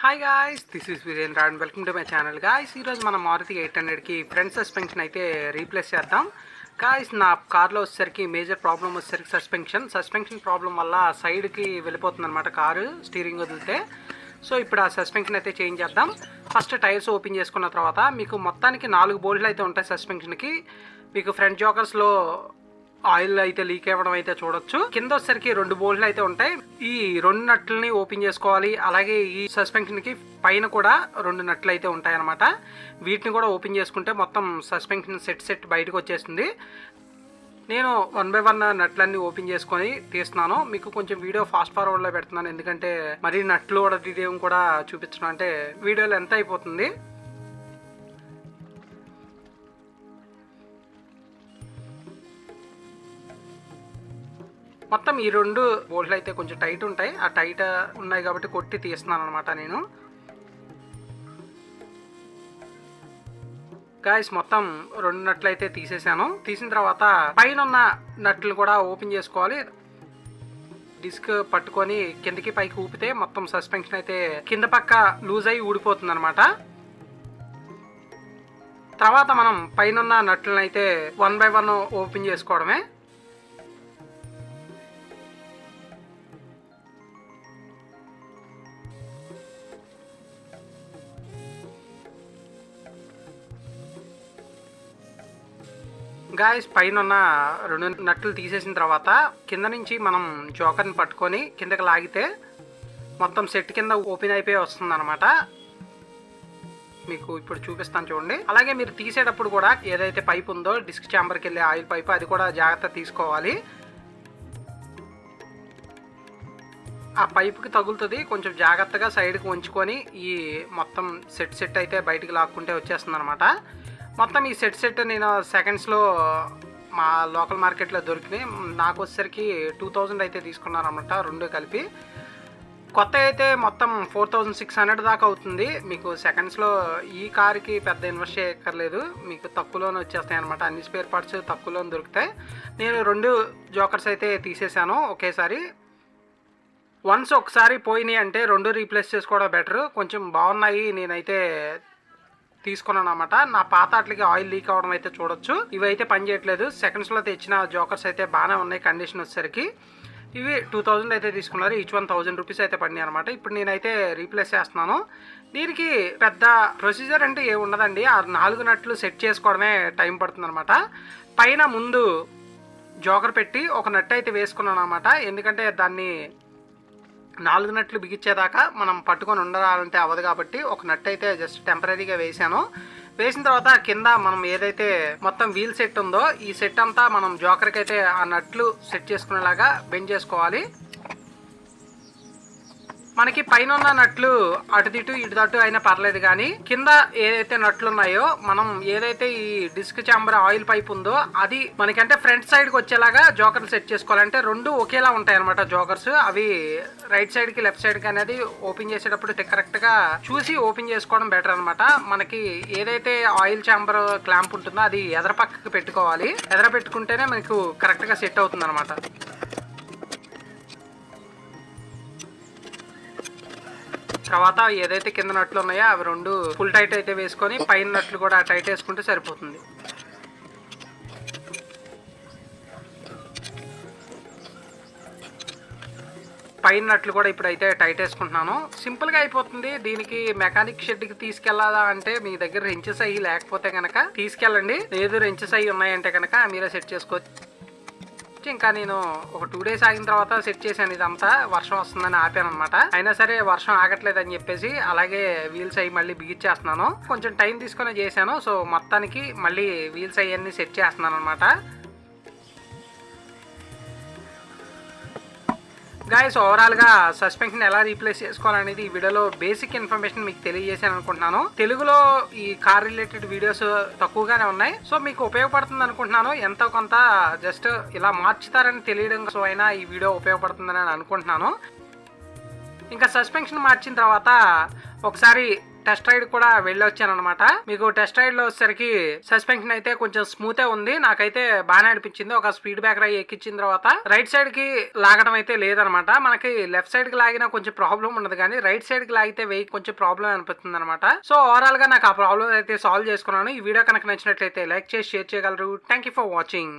Hi guys this is Virendra and welcome to my channel guys ఈరోజు మనం Maruti eight హండ్రెడ్కి front suspension అయితే replace చేద్దాం. గాయ్స్ నా కార్లో వచ్చేసరికి మేజర్ ప్రాబ్లం వచ్చేసరికి సస్పెన్షన్ సస్పెన్షన్ ప్రాబ్లం వల్ల సైడ్కి వెళ్ళిపోతుంది అనమాట కారు స్టీరింగ్ వదిలితే. సో ఇప్పుడు ఆ సస్పెన్షన్ అయితే చేంజ్ చేద్దాం. ఫస్ట్ టైర్స్ ఓపెన్ చేసుకున్న తర్వాత మీకు మొత్తానికి నాలుగు బోల్డ్లు అయితే ఉంటాయి సస్పెన్షన్కి మీకు ఫ్రంట్ జోకర్స్లో ఆయిల్ అయితే లీక్ అవ్వడం అయితే చూడొచ్చు. కింద వచ్చేసరికి రెండు బోల్ట్లు అయితే ఉంటాయి. ఈ రెండు నట్లని ఓపెన్ చేసుకోవాలి. అలాగే ఈ సస్పెన్షన్కి పైన కూడా రెండు నట్లు అయితే ఉంటాయి అనమాట వీటిని కూడా ఓపెన్ చేసుకుంటే మొత్తం సస్పెన్షన్ సెట్ సెట్ బయటకు వచ్చేస్తుంది నేను వన్ బై వన్ నట్లన్నీ ఓపెన్ చేసుకొని తీస్తున్నాను. మీకు కొంచెం వీడియో ఫాస్ట్ ఫార్వర్డ్లో పెడుతున్నాను. ఎందుకంటే మరీ నట్లు కూడా తీయడం కూడా చూపించడం అంటే వీడియోలో ఎంత అయిపోతుంది? మొత్తం ఈ రెండు బోల్ట్లు అయితే కొంచెం టైట్ ఉంటాయి. ఆ టైట్ ఉన్నాయి కాబట్టి కొట్టి తీస్తున్నాను అనమాట నేను. గాయస్ మొత్తం రెండు నట్లు అయితే తీసేసాను. తీసిన తర్వాత పైన ఉన్న నట్లు కూడా ఓపెన్ చేసుకోవాలి. డిస్క్ పట్టుకొని కిందకి పైకి ఊపితే మొత్తం సస్పెన్షన్ అయితే కింద పక్క లూజ్ అయి ఊడిపోతుంది అనమాట తర్వాత మనం పైన ఉన్న నట్లను అయితే వన్ బై వన్ ఓపెన్ చేసుకోవడమే. గాయస్ పైన ఉన్న రెండు నట్లు తీసేసిన తర్వాత కింద నుంచి మనం జోకర్ని పట్టుకొని కిందకి లాగితే మొత్తం సెట్ కింద ఓపెన్ అయిపోయి వస్తుంది అనమాట మీకు ఇప్పుడు చూపిస్తాను చూడండి. అలాగే మీరు తీసేటప్పుడు కూడా ఏదైతే పైప్ ఉందో డిస్క్ ఛాంబర్కి వెళ్ళే ఆయిల్ పైప్ అది కూడా జాగ్రత్త తీసుకోవాలి. ఆ పైపుకి తగులుతుంది కొంచెం జాగ్రత్తగా సైడ్కి ఉంచుకొని ఈ మొత్తం సెట్ సెట్ అయితే బయటికి లాక్కుంటే వచ్చేస్తుంది అనమాట మొత్తం ఈ సెట్ సెట్ నేను సెకండ్స్లో మా లోకల్ మార్కెట్లో దొరికినాయి. నాకు వచ్చేసరికి టూ థౌజండ్ అయితే తీసుకున్నాను అనమాట రెండు కలిపి. కొత్త అయితే మొత్తం ఫోర్ థౌజండ్ సిక్స్ హండ్రెడ్ దాకా అవుతుంది. మీకు సెకండ్స్లో ఈ కార్కి పెద్ద ఇన్వెస్ట్ చేయక్కర్లేదు. మీకు తక్కువలోనే వచ్చేస్తాయి అనమాట అన్ని స్పేర్ పార్ట్స్ తక్కువలోనే దొరుకుతాయి. నేను రెండు జోకర్స్ అయితే తీసేశాను ఒకేసారి. వన్స్ ఒకసారి పోయినాయి అంటే రెండు రీప్లేస్ చేసుకోవడం బెటర్ కొంచెం బాగున్నాయి. నేనైతే తీసుకున్నాను అనమాట నా పాత అట్లకి ఆయిల్ లీక్ అవడం అయితే చూడొచ్చు. ఇవి అయితే పని చేయట్లేదు. సెకండ్స్లో తెచ్చిన జోకర్స్ అయితే బాగానే ఉన్నాయి కండిషన్ వచ్చేసరికి. ఇవి టూ థౌజండ్ అయితే తీసుకున్నారు. ఈచ్ వన్ థౌజండ్ రూపీస్ అయితే పడినాయి అనమాట ఇప్పుడు నేనైతే రీప్లేస్ చేస్తున్నాను. దీనికి పెద్ద ప్రొసీజర్ అంటే ఏమి ఉండదండి. ఆ నాలుగు నట్లు సెట్ చేసుకోవడమే టైం పడుతుంది అనమాట పైన ముందు జోకర్ పెట్టి ఒక నట్ అయితే వేసుకున్నాను అనమాట ఎందుకంటే దాన్ని నాలుగు నట్లు బిగించేదాకా మనం పట్టుకొని ఉండాలంటే అవ్వదు కాబట్టి ఒక నట్ అయితే జస్ట్ టెంపరీగా వేసాను వేసిన తర్వాత కింద మనం ఏదైతే మొత్తం వీల్ సెట్ ఉందో ఈ సెట్ అంతా మనం జోకర్కి అయితే ఆ నట్లు సెట్ చేసుకునేలాగా బెండ్ చేసుకోవాలి. మనకి పైన ఉన్న నట్లు అటు ఇటు ఇటు అయినా పర్లేదు కానీ కింద ఏదైతే నట్లు ఉన్నాయో మనం ఏదైతే ఈ డిస్క్ చాంబర్ ఆయిల్ పైప్ ఉందో అది మనకంటే ఫ్రంట్ సైడ్కి వచ్చేలాగా జోకర్లు సెట్ చేసుకోవాలంటే రెండు ఒకేలా ఉంటాయి అనమాట జోకర్స్. అవి రైట్ సైడ్కి లెఫ్ట్ సైడ్కి అనేది ఓపెన్ చేసేటప్పుడు కరెక్ట్గా చూసి ఓపెన్ చేసుకోవడం బెటర్ అనమాట మనకి ఏదైతే ఆయిల్ చాంబర్ క్లాంప్ ఉంటుందో అది ఎదర పక్కకి పెట్టుకోవాలి. ఎదర పెట్టుకుంటేనే మనకు కరెక్ట్గా సెట్ అవుతుంది అనమాట తర్వాత ఏదైతే కింద నట్లు ఉన్నాయో అవి రెండు ఫుల్ టైట్ అయితే వేసుకొని పైన నట్లు కూడా టైట్ వేసుకుంటే సరిపోతుంది. పైన నట్లు కూడా ఇప్పుడైతే టైట్ వేసుకుంటున్నాను. సింపుల్గా అయిపోతుంది. దీనికి మెకానిక్ షెడ్కి తీసుకెళ్ళాలా అంటే మీ దగ్గర రెంచెస్ అయ్యి లేకపోతే కనుక తీసుకెళ్ళండి. లేదు రెంచెస్ అయ్యి ఉన్నాయంటే కనుక మీరే సెట్ చేసుకోవచ్చు. ఇంకా నేను ఒక టూ డేస్ ఆగిన తర్వాత సెట్ చేశాను. ఇదంతా వర్షం వస్తుందని ఆపాను అనమాట అయినా సరే వర్షం ఆగట్లేదు అని చెప్పేసి అలాగే వీల్స్ అయ్యి మళ్ళీ బిగించేస్తున్నాను. కొంచెం టైం తీసుకొని చేశాను. సో మొత్తానికి మళ్ళీ వీల్స్ అయ్యన్నీ సెట్ చేస్తున్నాను అనమాట గాయస్ ఓవరాల్గా సస్పెన్షన్ ఎలా రీప్లేస్ చేసుకోవాలనేది ఈ వీడియోలో బేసిక్ ఇన్ఫర్మేషన్ మీకు తెలియజేసాను అనుకుంటున్నాను. తెలుగులో ఈ కార్ రిలేటెడ్ వీడియోస్ తక్కువగానే ఉన్నాయి. సో మీకు ఉపయోగపడుతుంది అనుకుంటున్నాను. ఎంతో కొంత జస్ట్ ఇలా మార్చుతారని తెలియడం సో అయినా ఈ వీడియో ఉపయోగపడుతుందని అనుకుంటున్నాను. ఇంకా సస్పెన్షన్ మార్చిన తర్వాత ఒకసారి టెస్ట్ రైడ్ కూడా వెళ్ళొచ్చాను అనమాట మీకు టెస్ట్ రైడ్లో వచ్చేసరికి సస్పెన్షన్ అయితే కొంచెం స్మూత్ ఉంది. నాకైతే బాగానే అనిపించింది. ఒక స్పీడ్ బ్యాక్ రై ఎక్కించిన తర్వాత రైట్ సైడ్కి లాగడం అయితే లేదనమాట మనకి లెఫ్ట్ సైడ్కి లాగినా కొంచెం ప్రాబ్లం ఉండదు కానీ రైట్ సైడ్కి లాగితే వెయ్యి కొంచెం ప్రాబ్లం అనిపిస్తుంది అనమాట సో ఓవరాల్గా నాకు ఆ ప్రాబ్లం అయితే సాల్వ్ చేసుకున్నాను. ఈ వీడియో కనుక నచ్చినట్లయితే లైక్ చేసి షేర్ చేయగలరు. Thank you for watching